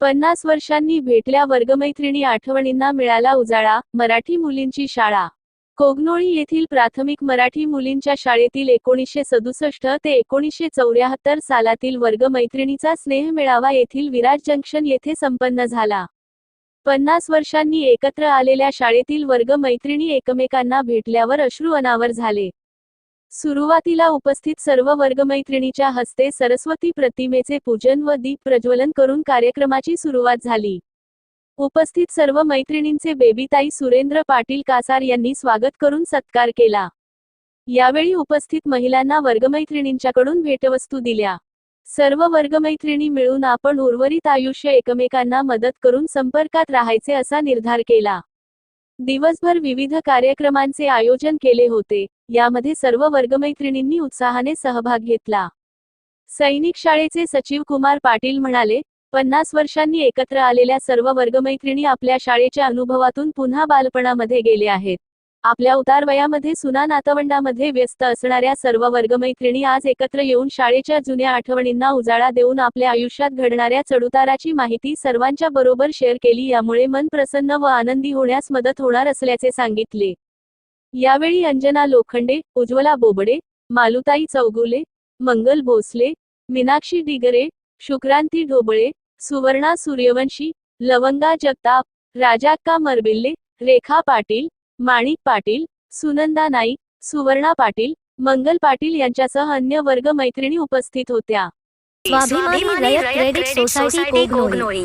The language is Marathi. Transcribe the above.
पन्नास वर्षांनी भेटल्या वर्गमैत्रिणी आठवणींना मिळाला उजाळा मराठी मुलींची शाळा. कोगनोळी येथील प्राथमिक मराठी मुलींच्या शाळेतील एकोणीसशे सदुसष्ट ते एकोणीसशे चौऱ्याहत्तर सालातील वर्गमैत्रिणीचा स्नेह मेळावा येथील विराज जंक्शन येथे संपन्न झाला. पन्नास वर्षांनी एकत्र आलेल्या शाळेतील वर्गमैत्रिणी एकमेकांना भेटल्यावर अश्रू अनावर झाले. सुरुवातीला उपस्थित सर्व वर्गमैत्रिणीच्या हस्ते सरस्वती प्रतिमेचे पूजन व दीप प्रज्वलन करून कार्यक्रमाची सुरुवात झाली. उपस्थित सर्व मैत्रिणींचे बेबीताई सुरेंद्र पाटील कासार यांनी स्वागत करून सत्कार केला. यावेळी उपस्थित महिलांना वर्गमैत्रिणींच्याकडून भेटवस्तू दिल्या. सर्व वर्गमैत्रिणी मिळून आपण उर्वरित आयुष्य एकमेकांना मदत करून संपर्कात राहायचे असा निर्धार केला. दिवसभर विविध कार्यक्रमांचे आयोजन केले होते. यामध्ये सर्व वर्गमैत्रिणींनी उत्साहाने सहभाग घेतला. सैनिक शाळेचे सचिव कुमार पाटील म्हणाले पन्नास वर्षांनी एकत्र आलेल्या सर्व वर्गमैत्रिणी आपल्या शाळेच्या अनुभवातून पुन्हा बालपणामध्ये गेले आहेत. आपल्या उतार वयामध्ये सुना नातवंडामध्ये व्यस्त असणाऱ्या सर्व वर्गमैत्रिणी आज एकत्र येऊन शाळेच्या जुन्या आठवणींना उजाळा देऊन आपल्या आयुष्यात घडणाऱ्या चढउताराची माहिती सर्वांच्या बरोबर शेअर केली यामुळे मन प्रसन्न व आनंदी होण्यास मदत होणार असल्याचे सांगितले. यावेळी अंजना लोखंडे उज्ज्वला बोबडे मालुताई चौगुले मंगल भोसले मीनाक्षी डिगरे शुक्रांती ढोबळे सुवर्णा सूर्यवंशी लवंगा जगताप राजाक्का मरबिल्ले रेखा पाटील माणिक पाटील सुनंदा नाईक सुवर्णा पाटील मंगल पाटील यांच्यासह अन्य वर्ग मैत्रिणी उपस्थित होत्या. स्वाभिमानी रयत क्रेडिट सोसायटी कोगनोळी.